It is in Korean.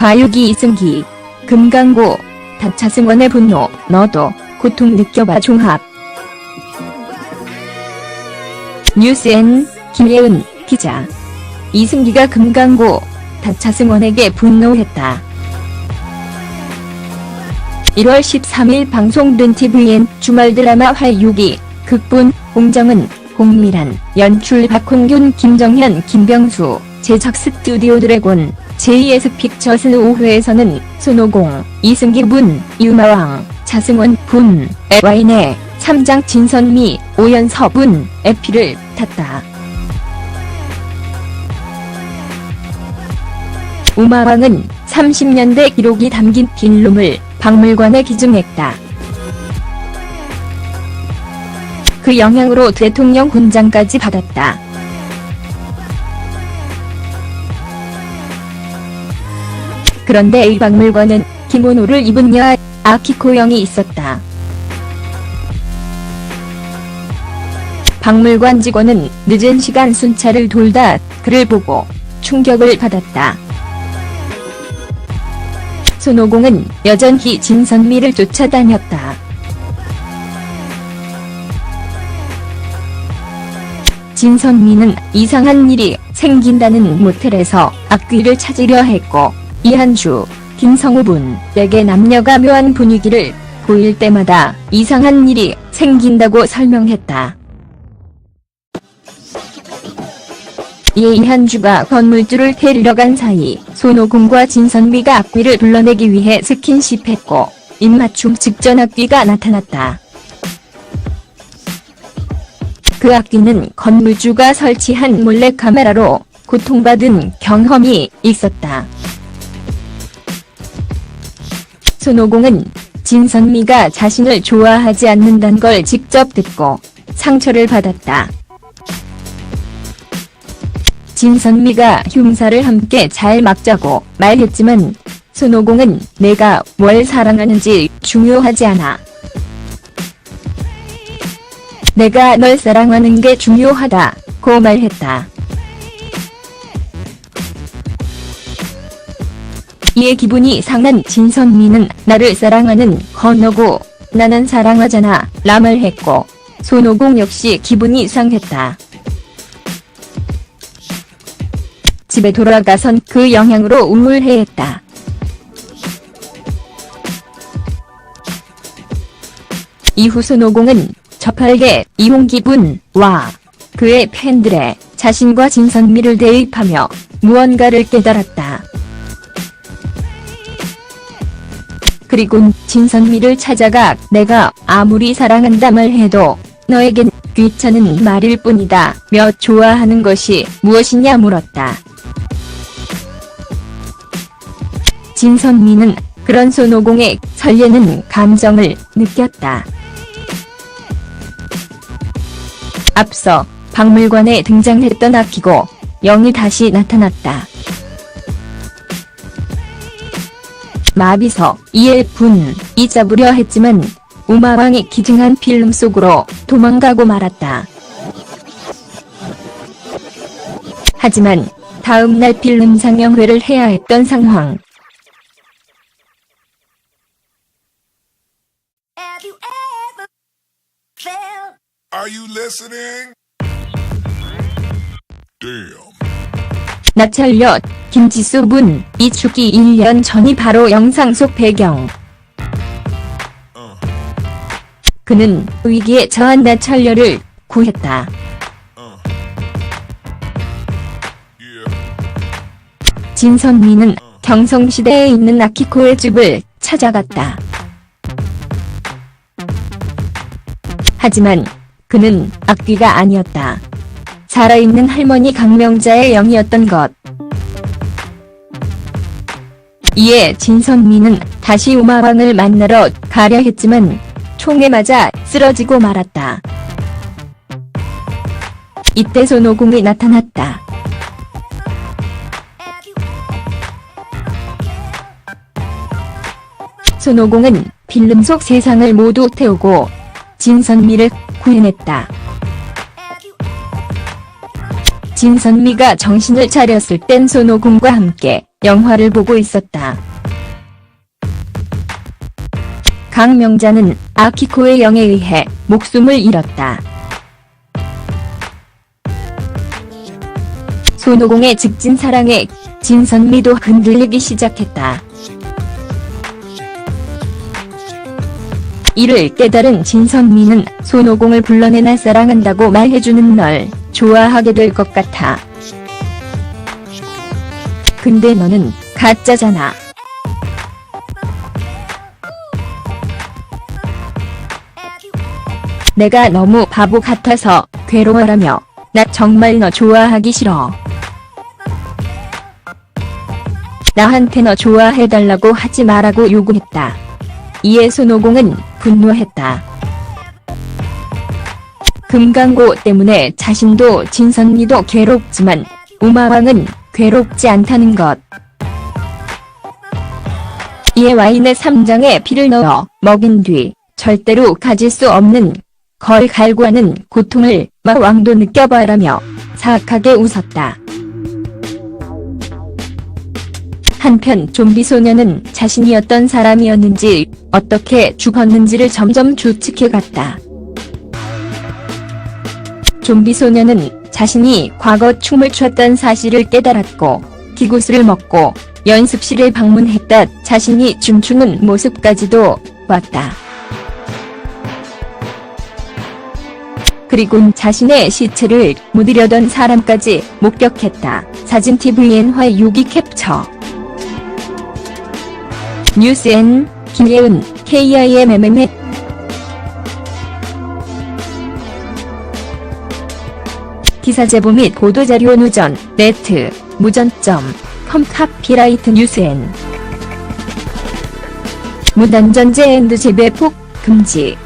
과육이 이승기, 금강고, 다차승원의 분노, 너도 고통 느껴봐 종합. 뉴스N 김예은 기자. 이승기가 금강고, 다차승원에게 분노했다. 1월 13일 방송된 TVN 주말 드라마 활육이 극본 홍정은 홍미란 연출 박홍균 김정현 김병수 제작 스튜디오 드래곤 JS 픽처스 5회에서는 손오공 이승기 분 유마왕 차승원 분 에와인의 참장 진선미 오연서 분 에피를 탔다. 우마왕은 30년대 기록이 담긴 필름을 박물관에 기증했다. 그 영향으로 대통령 훈장까지 받았다. 그런데 이 박물관은 기모노를 입은 여 아키코형이 있었다. 박물관 직원은 늦은 시간 순찰을 돌다 그를 보고 충격을 받았다. 손오공은 여전히 진선미를 쫓아다녔다. 진선미는 이상한 일이 생긴다는 모텔에서 악귀를 찾으려 했고 이한주, 김성우 분에게 남녀가 묘한 분위기를 보일 때마다 이상한 일이 생긴다고 설명했다. 이에 이한주가 건물주를 데리러 간 사이 손오공과 진선미가 악귀를 불러내기 위해 스킨십했고 입맞춤 직전 악귀가 나타났다. 그 악귀는 건물주가 설치한 몰래카메라로 고통받은 경험이 있었다. 손오공은 진선미가 자신을 좋아하지 않는다는 걸 직접 듣고 상처를 받았다. 진선미가 흉사를 함께 잘 막자고 말했지만 손오공은 내가 뭘 사랑하는지 중요하지 않아. 내가 널 사랑하는 게 중요하다 고 말했다. 이에 기분이 상한 진선미는 나를 사랑하는 건너고 나는 사랑하잖아 라 말했고 손오공 역시 기분이 상했다. 집에 돌아가선 그 영향으로 우물해했다. 이후 손오공은 저팔계 이홍기분와 그의 팬들의 자신과 진선미를 대입하며 무언가를 깨달았다. 그리고 진선미를 찾아가 내가 아무리 사랑한다 말해도 너에겐 귀찮은 말일 뿐이다 며 좋아하는 것이 무엇이냐 물었다. 진선미는 그런 손오공의 설레는 감정을 느꼈다. 앞서 박물관에 등장했던 아키고 영이 다시 나타났다. 마비서 이에 분이 잡으려 했지만 우마왕이 기증한 필름 속으로 도망가고 말았다. 하지만 다음날 필름 상영회를 해야 했던 상황. Are you listening? Damn. 나철엿, 김지수 분, 이 축이 1년 전이 바로 영상 속 배경. 그는 위기에 처한 나철열을 구했다. 진선미는 경성시대에 있는 아키코의 집을 찾아갔다. 하지만 그는 악귀가 아니었다. 살아있는 할머니 강명자의 영이었던 것. 이에 진선미는 다시 우마왕을 만나러 가려 했지만 총에 맞아 쓰러지고 말았다. 이때 손오공이 나타났다. 손오공은 필름 속 세상을 모두 태우고 진선미를 구해냈다. 진선미가 정신을 차렸을 땐 손오공과 함께 영화를 보고 있었다. 강명자는 아키코의 영에 의해 목숨을 잃었다. 손오공의 직진 사랑에 진선미도 흔들리기 시작했다. 이를 깨달은 진선미는 손오공을 불러내나 사랑한다고 말해주는 널 좋아하게 될 것 같아. 근데 너는 가짜잖아. 내가 너무 바보 같아서 괴로워라며 나 정말 너 좋아하기 싫어. 나한테 너 좋아해달라고 하지 말라고 요구했다. 이에 손오공은 분노했다. 금강고 때문에 자신도 진선미도 괴롭지만 우마왕은 괴롭지 않다는 것. 이에 와인의 3장에 피를 넣어 먹인 뒤 절대로 가질 수 없는 걸 갈구하는 고통을 마왕도 느껴봐라며 사악하게 웃었다. 한편 좀비 소녀는 자신이 어떤 사람이었는지 어떻게 죽었는지를 점점 추측해갔다. 좀비 소녀는 자신이 과거 춤을 췄던 사실을 깨달았고 기구스를 먹고 연습실에 방문했다 자신이 춤추는 모습까지도 봤다. 그리고 자신의 시체를 묻으려던 사람까지 목격했다. 사진 TVN화 6기 캡처 뉴스N 김예은 KIMMM 기사 제보 및 보도자료 누전 네트 무전점 컴 카피라이트 뉴스N. 무단전제 앤드 재배폭 금지